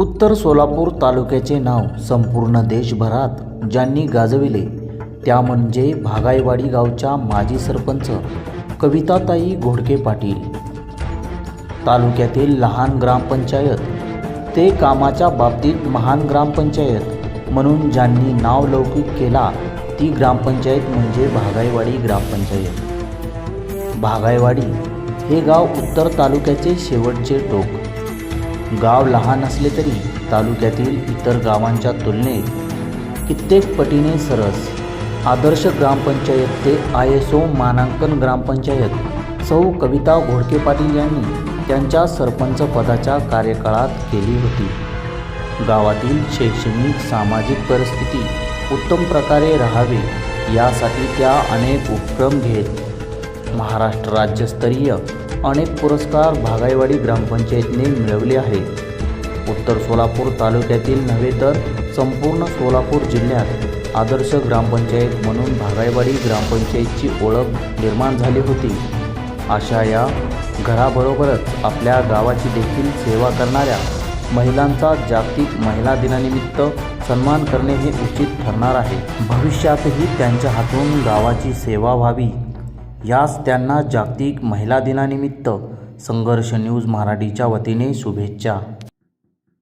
उत्तर सोलापूर तालुक्याचे नाव संपूर्ण देशभरात ज्यांनी गाजविले त्या म्हणजे भागाईवाडी गावच्या माजी सरपंच कविताताई घोडके पाटील. तालुक्यातील लहान ग्रामपंचायत ते कामाच्या बाबतीत महान ग्रामपंचायत म्हणून ज्यांनी नाव लौकिक केला ती ग्रामपंचायत म्हणजे भागाईवाडी ग्रामपंचायत. भागाईवाडी हे गाव उत्तर तालुक्याचे शेवटचे टोक. गाव लहान असले तरी तालुक्यातील इतर गावांच्या तुलनेत कित्येक पटीने सरस. आदर्श ग्रामपंचायत ते आय एस ओ मानांकन ग्रामपंचायत सौ कविता घोडके पाटील यांनी त्यांच्या सरपंच पदाच्या कार्यकाळात केली होती. गावातील शैक्षणिक सामाजिक परिस्थिती उत्तम प्रकारे राहावी यासाठी त्या अनेक उपक्रम घेत महाराष्ट्र राज्यस्तरीय अनेक पुरस्कार भागाईवाडी ग्रामपंचायतीने मिळवले आहेत. उत्तर सोलापूर तालुक्यातील नव्हे तर संपूर्ण सोलापूर जिल्ह्यात आदर्श ग्रामपंचायत म्हणून भागाईवाडी ग्रामपंचायतची ओळख निर्माण झाली होती. अशा या घराबरोबरच आपल्या गावाची देखील सेवा करणाऱ्या महिलांचा जागतिक महिला दिनानिमित्त सन्मान करणे हे उचित ठरणार आहे. भविष्यातही त्यांच्या हातून गावाची सेवा व्हावी. यास त्यांना जागतिक महिला दिनानिमित्त संघर्ष न्यूज मराठीच्या वतीने शुभेच्छा.